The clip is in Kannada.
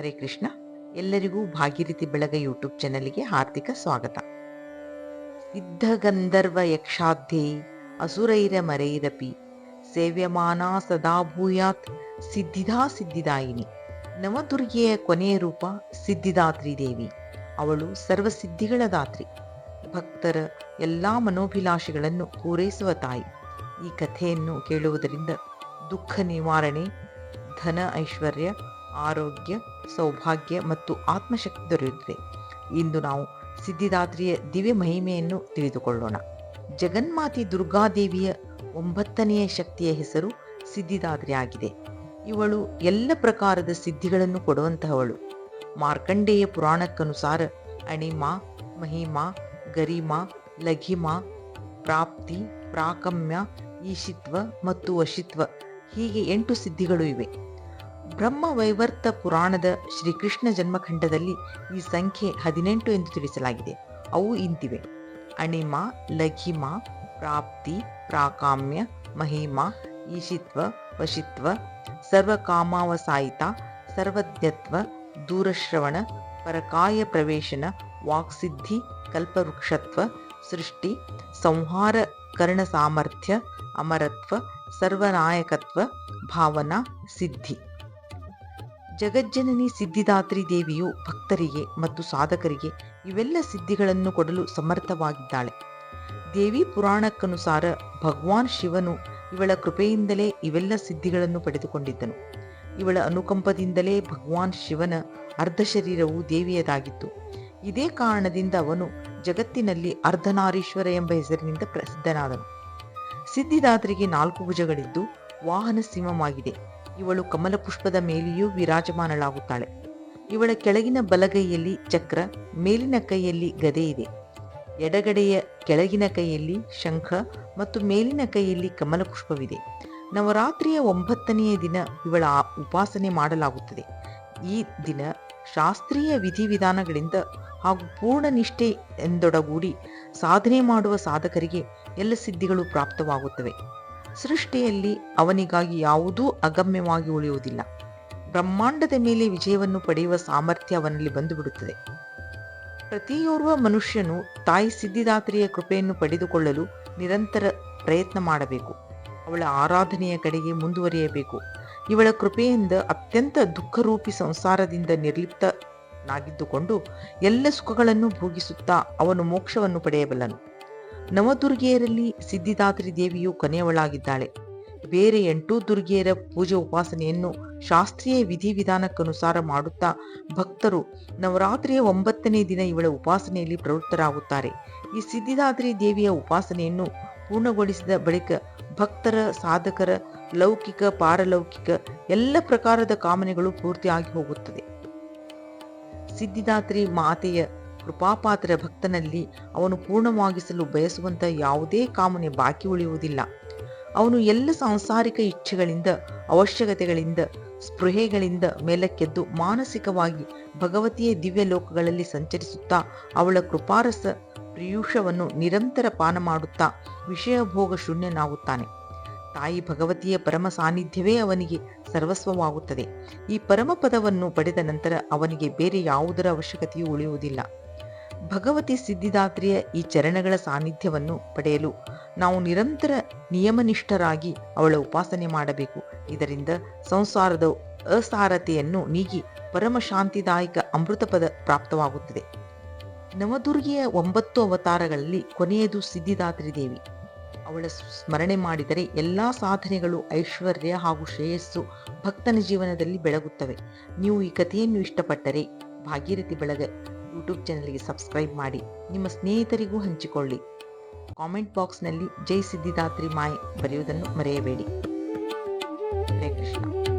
ಹರೇ ಕೃಷ್ಣ. ಎಲ್ಲರಿಗೂ ಭಾಗೀರಥಿ ಬೆಳಗ ಯೂಟ್ಯೂಬ್ ಚಾನೆಲ್ಗೆ ಹಾರ್ದಿಕ ಸ್ವಾಗತ. ಸಿದ್ಧ ಗಂಧರ್ವ ಯಕ್ಷಾಧ್ಯೈ ಅಸುರೈರ ಮರೈರಪಿ ಸೇವ್ಯಮಾನಾ ಸದಾ ಭೂಯಾತ್ ಸಿದ್ಧಿದಾ ಸಿದ್ಧಿದಾಯಿನಿ. ನವದುರ್ಗೆಯ ಕೊನೆಯ ರೂಪ ಸಿದ್ಧಿದಾತ್ರಿ ದೇವಿ. ಅವಳು ಸರ್ವಸಿದ್ಧಿಗಳ ದಾತ್ರಿ. ಭಕ್ತರ ಎಲ್ಲಾ ಮನೋಭಿಲಾಷೆಗಳನ್ನು ಪೂರೈಸುವ ತಾಯಿ. ಈ ಕಥೆಯನ್ನು ಕೇಳುವುದರಿಂದ ದುಃಖ ನಿವಾರಣೆ, ಧನ ಐಶ್ವರ್ಯ ಆರೋಗ್ಯ, ಸೌಭಾಗ್ಯ ಮತ್ತು ಆತ್ಮಶಕ್ತಿ ದೊರೆಯುತ್ತದೆ. ಇಂದು ನಾವು ಸಿದ್ಧಿದಾತ್ರಿಯ ದಿವ್ಯ ಮಹಿಮೆಯನ್ನು ತಿಳಿದುಕೊಳ್ಳೋಣ. ಜಗನ್ಮಾತಿ ದುರ್ಗಾದೇವಿಯ ಒಂಬತ್ತನೆಯ ಶಕ್ತಿಯ ಹೆಸರು ಸಿದ್ಧಿದಾತ್ರಿ ಆಗಿದೆ. ಇವಳು ಎಲ್ಲ ಪ್ರಕಾರದ ಸಿದ್ಧಿಗಳನ್ನು ಕೊಡುವಂತಹವಳು. ಮಾರ್ಕಂಡೇಯ ಪುರಾಣಕ್ಕನುಸಾರ ಅಣಿಮಾ, ಮಹಿಮಾ, ಗರಿಮಾ, ಲಘಿಮಾ, ಪ್ರಾಪ್ತಿ, ಪ್ರಾಕಮ್ಯ, ಈಶಿತ್ವ ಮತ್ತು ವಶಿತ್ವ ಹೀಗೆ ಎಂಟು ಸಿದ್ಧಿಗಳು ಇವೆ. ಬ್ರಹ್ಮ ವೈವರ್ತ ಪುರಾಣದ ಶ್ರೀಕೃಷ್ಣ ಜನ್ಮಖಂಡದಲ್ಲಿ ಈ ಸಂಖ್ಯೆ ಹದಿನೆಂಟು ಎಂದು ತಿಳಿಸಲಾಗಿದೆ. ಅವು ಇಂತಿವೆ. ಅಣಿಮ, ಲಘಿಮ, ಪ್ರಾಪ್ತಿ, ಪ್ರಾಕಾಮ್ಯ, ಮಹಿಮ, ಈಶಿತ್ವ, ವಶಿತ್ವ, ಸರ್ವಕಾಮಾವಸಾಯಿತ ಸರ್ವಜ್ಞತ್ವ ದೂರಶ್ರವಣ, ಪರಕಾಯ ಪ್ರವೇಶನ, ವಾಕ್ಸಿದ್ಧಿ, ಕಲ್ಪವೃಕ್ಷತ್ವ, ಸೃಷ್ಟಿ, ಸಂಹಾರ ಕರ್ಣ ಸಾಮರ್ಥ್ಯ ಅಮರತ್ವ, ಸರ್ವನಾಯಕತ್ವ, ಭಾವನಾ, ಸಿದ್ಧಿ. ಜಗಜ್ಜನನಿ ಸಿದ್ಧಿದಾತ್ರಿ ದೇವಿಯು ಭಕ್ತರಿಗೆ ಮತ್ತು ಸಾಧಕರಿಗೆ ಇವೆಲ್ಲ ಸಿದ್ಧಿಗಳನ್ನು ಕೊಡಲು ಸಮರ್ಥವಾಗಿದ್ದಾಳೆ. ದೇವಿ ಪುರಾಣಕ್ಕನುಸಾರ ಭಗವಾನ್ ಶಿವನು ಇವಳ ಕೃಪೆಯಿಂದಲೇ ಇವೆಲ್ಲ ಸಿದ್ಧಿಗಳನ್ನು ಪಡೆದುಕೊಂಡಿದ್ದನು. ಇವಳ ಅನುಕಂಪದಿಂದಲೇ ಭಗವಾನ್ ಶಿವನ ಅರ್ಧ ಶರೀರವು ದೇವಿಯದಾಗಿತ್ತು. ಇದೇ ಕಾರಣದಿಂದ ಅವನು ಜಗತ್ತಿನಲ್ಲಿ ಅರ್ಧನಾರೀಶ್ವರ ಎಂಬ ಹೆಸರಿನಿಂದ ಪ್ರಸಿದ್ಧನಾದನು. ಸಿದ್ಧಿದಾತ್ರಿಗೆ ನಾಲ್ಕು ಭುಜಗಳಿದ್ದು ವಾಹನ ಸಿಂಹವಾಗಿದೆ. ಇವಳು ಕಮಲ ಪುಷ್ಪದ ಮೇಲೆಯೂ ವಿರಾಜಮಾನಳಾಗುತ್ತಾಳೆ. ಇವಳ ಕೆಳಗಿನ ಬಲಗೈಯಲ್ಲಿ ಚಕ್ರ, ಮೇಲಿನ ಕೈಯಲ್ಲಿ ಗದೆ ಇದೆ. ಎಡಗಡೆಯ ಕೆಳಗಿನ ಕೈಯಲ್ಲಿ ಶಂಖ ಮತ್ತು ಮೇಲಿನ ಕೈಯಲ್ಲಿ ಕಮಲ ಪುಷ್ಪವಿದೆ. ನವರಾತ್ರಿಯ ಒಂಬತ್ತನೆಯ ದಿನ ಇವಳ ಉಪಾಸನೆ ಮಾಡಲಾಗುತ್ತದೆ. ಈ ದಿನ ಶಾಸ್ತ್ರೀಯ ವಿಧಿವಿಧಾನಗಳಿಂದ ಹಾಗೂ ಪೂರ್ಣ ನಿಷ್ಠೆ ಎಂದೊಡಗೂಡಿ ಸಾಧನೆ ಮಾಡುವ ಸಾಧಕರಿಗೆ ಎಲ್ಲ ಸಿದ್ಧಿಗಳು ಪ್ರಾಪ್ತವಾಗುತ್ತವೆ. ಸೃಷ್ಟಿಯಲ್ಲಿ ಅವನಿಗಾಗಿ ಯಾವುದೂ ಅಗಮ್ಯವಾಗಿ ಉಳಿಯುವುದಿಲ್ಲ. ಬ್ರಹ್ಮಾಂಡದ ಮೇಲೆ ವಿಜಯವನ್ನು ಪಡೆಯುವ ಸಾಮರ್ಥ್ಯ ಅವನಲ್ಲಿ ಬಂದುಬಿಡುತ್ತದೆ. ಪ್ರತಿಯೋರ್ವ ಮನುಷ್ಯನು ತಾಯಿ ಸಿದ್ಧಿದಾತ್ರಿಯ ಕೃಪೆಯನ್ನು ಪಡೆದುಕೊಳ್ಳಲು ನಿರಂತರ ಪ್ರಯತ್ನ ಮಾಡಬೇಕು. ಅವಳ ಆರಾಧನೆಯ ಕಡೆಗೆ ಮುಂದುವರಿಯಬೇಕು. ಇವಳ ಕೃಪೆಯಿಂದ ಅತ್ಯಂತ ದುಃಖರೂಪಿ ಸಂಸಾರದಿಂದ ನಿರ್ಲಿಪ್ತನಾಗಿದ್ದುಕೊಂಡು ಎಲ್ಲ ಸುಖಗಳನ್ನು ಭೋಗಿಸುತ್ತಾ ಅವನು ಮೋಕ್ಷವನ್ನು ಪಡೆಯಬಲ್ಲನು. ನವದುರ್ಗೆಯರಲ್ಲಿ ಸಿದ್ಧಿದಾತ್ರಿ ದೇವಿಯು ಕೊನೆಯವಳಾಗಿದ್ದಾಳೆ. ಬೇರೆ ಎಂಟು ದುರ್ಗೆಯರ ಪೂಜೆ ಉಪಾಸನೆಯನ್ನು ಶಾಸ್ತ್ರೀಯ ವಿಧಿವಿಧಾನಕ್ಕನುಸಾರ ಮಾಡುತ್ತಾ ಭಕ್ತರು ನವರಾತ್ರಿಯ ಒಂಬತ್ತನೇ ದಿನ ಇವಳ ಉಪಾಸನೆಯಲ್ಲಿ ಪ್ರವೃತ್ತರಾಗುತ್ತಾರೆ. ಈ ಸಿದ್ಧಿದಾತ್ರಿ ದೇವಿಯ ಉಪಾಸನೆಯನ್ನು ಪೂರ್ಣಗೊಳಿಸಿದ ಬಳಿಕ ಭಕ್ತರ, ಸಾಧಕರ, ಲೌಕಿಕ, ಪಾರಲೌಕಿಕ ಎಲ್ಲ ಪ್ರಕಾರದ ಕಾಮನೆಗಳು ಪೂರ್ತಿಯಾಗಿ ಹೋಗುತ್ತದೆ. ಸಿದ್ಧಿದಾತ್ರಿ ಮಾತೆಯ ಕೃಪಾಪಾತ್ರ ಭಕ್ತನಲ್ಲಿ ಅವನು ಪೂರ್ಣವಾಗಿಸಲು ಬಯಸುವಂತ ಯಾವುದೇ ಕಾಮನೆ ಬಾಕಿ ಉಳಿಯುವುದಿಲ್ಲ. ಅವನು ಎಲ್ಲ ಸಾಂಸಾರಿಕ ಇಚ್ಛೆಗಳಿಂದ, ಅವಶ್ಯಕತೆಗಳಿಂದ, ಸ್ಪೃಹೆಗಳಿಂದ ಮೇಲಕ್ಕೆದ್ದು ಮಾನಸಿಕವಾಗಿ ಭಗವತಿಯ ದಿವ್ಯ ಲೋಕಗಳಲ್ಲಿ ಸಂಚರಿಸುತ್ತಾ, ಅವಳ ಕೃಪಾರಸ ಪ್ರಿಯೂಷವನ್ನು ನಿರಂತರ ಪಾನ ಮಾಡುತ್ತಾ, ವಿಷಯ ಭೋಗ ಶೂನ್ಯನಾಗುತ್ತಾನೆ. ತಾಯಿ ಭಗವತಿಯ ಪರಮ ಸಾನ್ನಿಧ್ಯವೇ ಅವನಿಗೆ ಸರ್ವಸ್ವವಾಗುತ್ತದೆ. ಈ ಪರಮ ಪದವನ್ನು ಪಡೆದ ನಂತರ ಅವನಿಗೆ ಬೇರೆ ಯಾವುದರ ಅವಶ್ಯಕತೆಯೂ ಉಳಿಯುವುದಿಲ್ಲ. ಭಗವತಿ ಸಿದ್ಧಿದಾತ್ರಿಯ ಈ ಚರಣಗಳ ಸಾನ್ನಿಧ್ಯವನ್ನು ಪಡೆಯಲು ನಾವು ನಿರಂತರ ನಿಯಮನಿಷ್ಠರಾಗಿ ಅವಳ ಉಪಾಸನೆ ಮಾಡಬೇಕು. ಇದರಿಂದ ಸಂಸಾರದ ಅಸಾರತೆಯನ್ನು ನೀಗಿ ಪರಮಶಾಂತಿದಾಯಕ ಅಮೃತ ಪದ ಪ್ರಾಪ್ತವಾಗುತ್ತದೆ. ನವದುರ್ಗಿಯ ಒಂಬತ್ತು ಅವತಾರಗಳಲ್ಲಿ ಕೊನೆಯದು ಸಿದ್ಧಿದಾತ್ರಿ ದೇವಿ. ಅವಳ ಸ್ಮರಣೆ ಮಾಡಿದರೆ ಎಲ್ಲಾ ಸಾಧನೆಗಳು ಐಶ್ವರ್ಯ ಹಾಗೂ ಶ್ರೇಯಸ್ಸು ಭಕ್ತನ ಜೀವನದಲ್ಲಿ ಬೆಳಗುತ್ತವೆ. ನೀವು ಈ ಕಥೆಯನ್ನು ಇಷ್ಟಪಟ್ಟರೆ ಭಾಗೀರಥಿ ಬೆಳಗ ಯೂಟ್ಯೂಬ್ ಚಾನಲ್ಗೆ ಸಬ್ಸ್ಕ್ರೈಬ್ ಮಾಡಿ. ನಿಮ್ಮ ಸ್ನೇಹಿತರಿಗೂ ಹಂಚಿಕೊಳ್ಳಿ. ಕಾಮೆಂಟ್ ಬಾಕ್ಸ್ನಲ್ಲಿ ಜೈ ಸಿದ್ಧಿದಾತ್ರಿ ಮಾಯ್ ಬರೆಯುವುದನ್ನು ಮರೆಯಬೇಡಿ. ಹರೇ ಕೃಷ್ಣ.